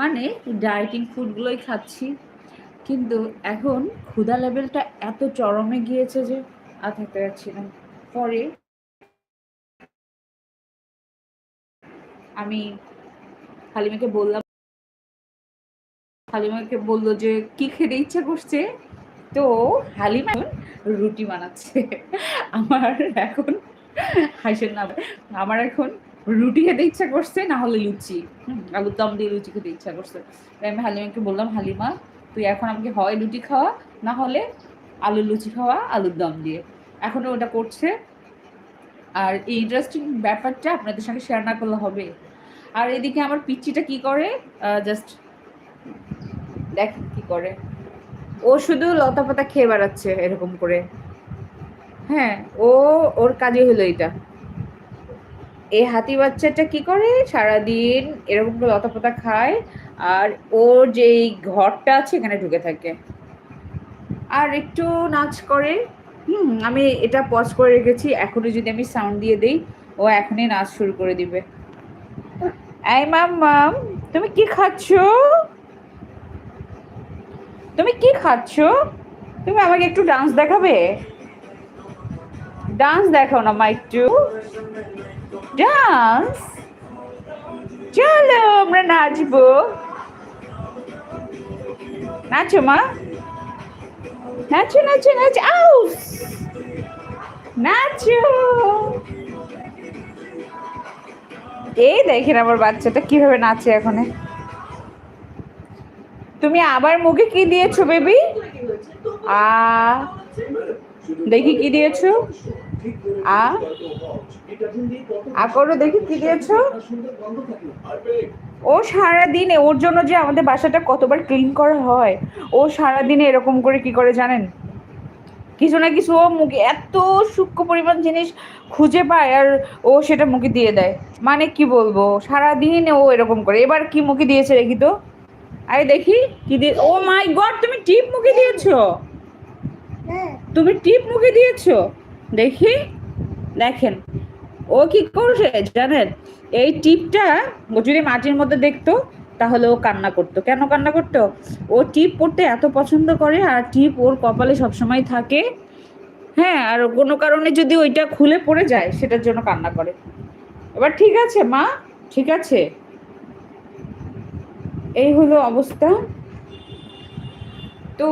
মানে ডায়েটিং ফুডগুলোই খাচ্ছি। কিন্তু এখন ক্ষুধা লেভেলটা এত চরমে গিয়েছে যে আর থাকতে পারছি না। পরে আমি হালিমাকে বললাম, হালিমাকে বলল যে, কি খেতে ইচ্ছা করছে? তো হালিমা রুটি বানাচ্ছে। আমার এখন হাসেন না আমার এখন রুটি খেতে ইচ্ছা করছে, না হলে লুচি। আলুর দম দিয়ে লুচি খেতে ইচ্ছা করছে। তাই আমি হালিমাকে বললাম, হালিমা, তুই এখন আমাকে হয় রুটি খাওয়া, না হলে আলুর লুচি খাওয়া, আলুর দম দিয়ে। এখনও ওটা করছে। আর এই ইন্টারেস্টিং ব্যাপারটা আপনাদের সঙ্গে শেয়ার না করলে হবে। আর এদিকে আমার পিচ্চিটা কি করে? জাস্ট দেখ কি করে। ও শুধু লতা পাতা খেয়ে বেড়াচ্ছে এরকম করে। হ্যাঁ ও, ওর কাজে হলো এটা। এই হাতি বাচ্চাটা কি করে? সারাদিন এরকম করে লতাপাতা খায় আর ওর যেই ঘরটা আছে এখানে ঢুকে থাকে। আর একটু নাচ করে। হুম, আমি এটা পজ করে রেখেছি। এখনই যদি আমি সাউন্ড দিয়ে দিই, ও এখনই নাচ শুরু করে দিবে। এই মাম মাম, তুমি কি খাচ্ছো? তুমি কি খাচ্ছো? তুমি আমাকে একটু ডান্স দেখাবে? ডান্স দেখাও না, মা, একটু। ডান্স চলো, আমরা নাচবো। নাচো, মা। নাচো নাচো নাচো। আউ! নাচো। এই দেখেন আমার বাচ্চাটা কীভাবে নাচে এখনে। তুমি আবার মুখে কি দিয়েছ, বেবি? আ, দেখি কি দিয়েছ। আ? দেখি কি দিয়েছ। ও সারা দিনে ওর জন্য যে আমাদের বাসাটা কতবার ক্লিন করা হয় ও সারা দিনে এরকম করে কি করে জানেন? কিছু না কিছু ও মুখে এত সূক্ষ্ম পরিমাণ জিনিস খুঁজে পায় আর ও সেটা মুখে দিয়ে দেয়। মানে কি বলব? সারাদিন ও এরকম করে। এবার কি মুখে দিয়েছে দেখি তো? আরে দেখি কি দিয়ে ও মাই গড তুমি টিপ মুখে দিয়েছ? তুমি টিপ মুখে দিয়েছ? দেখি, দেখেন। ও কি করছে জানেন? এই টিপটা যদি মাটির মধ্যে দেখতো, তাহলে ও কান্না করতো। কেন কান্না করতো? ও টিপ পড়তে এত পছন্দ করে, আর টিপ ওর কপালে সবসময় থাকে। হ্যাঁ আর কোনো কারণে যদি ওইটা খুলে পড়ে যায়, সেটার জন্য কান্না করে। এবার ঠিক আছে, মা? ঠিক আছে? এই হলো অবস্থা। তো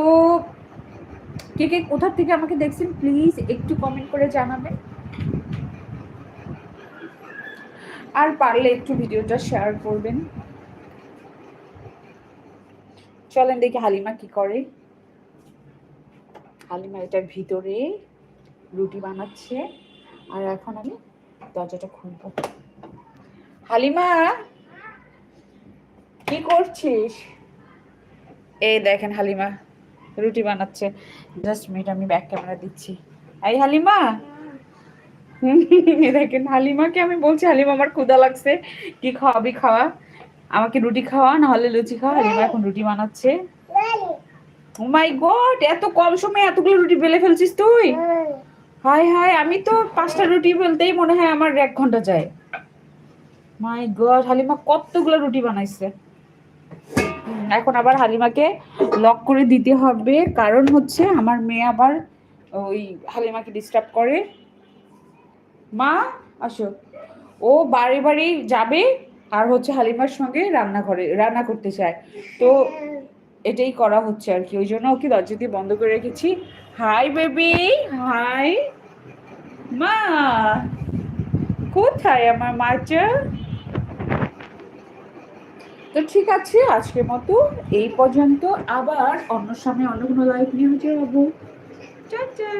কে কে কোথা থেকে আমাকে দেখছেন প্লিজ একটু কমেন্ট করে জানাবেন। আর পারলে একটু ভিডিওটা শেয়ার করবেন। চলেন দেখি হালিমা কি করে। হালিমা এটার ভিতরে রুটি বানাচ্ছে। আর এখন আমি দরজাটা খুলবো। হালিমা, কি করছিস? এই দেখেন হালিমা। রুটি বানাচ্ছে। জাস্ট মিনিট, আমি ব্যাক ক্যামেরা দিচ্ছি। এই হালিমা! দেখেন, হালিমাকে আমি বলছি, হালিমা, আমার ক্ষুদা লাগছে। কি খাওয়াবি, খাওয়া? আমাকে রুটি খাওয়া, না হলে লুচি খাওয়া। হালিমা এখন রুটি বানাচ্ছে। মাই গড এত কম সময়ে এতগুলো রুটি বেলে ফেলছিস তুই? হাই হাই আমি তো পাঁচটা রুটি বেলতেই মনে হয় আমার এক ঘণ্টা যায়। মাই গড হালিমা কতগুলো রুটি বানাইছে। এখন আবার হালিমাকে লক করে দিতে হবে। কারণ হচ্ছে আমার মেয়ে আবার ওই হালিমাকে ডিস্টার্ব করে। মা, আসো। ও বারে বাড়ি যাবে আর হচ্ছে হালিমার সঙ্গে রান্না করে, রান্না করতে চায়। তো এটাই করা হচ্ছে আর কি। ওই জন্য ওকে দরজা দিয়ে বন্ধ করে রেখেছি। হাই বেবি হাই মা! কোথায় আমার মাচা তো ঠিক আছে, আজকের মতো এই পর্যন্ত। আবার অন্য সময় অন্য কোনো লাইফ নিয়ে যাব চা চা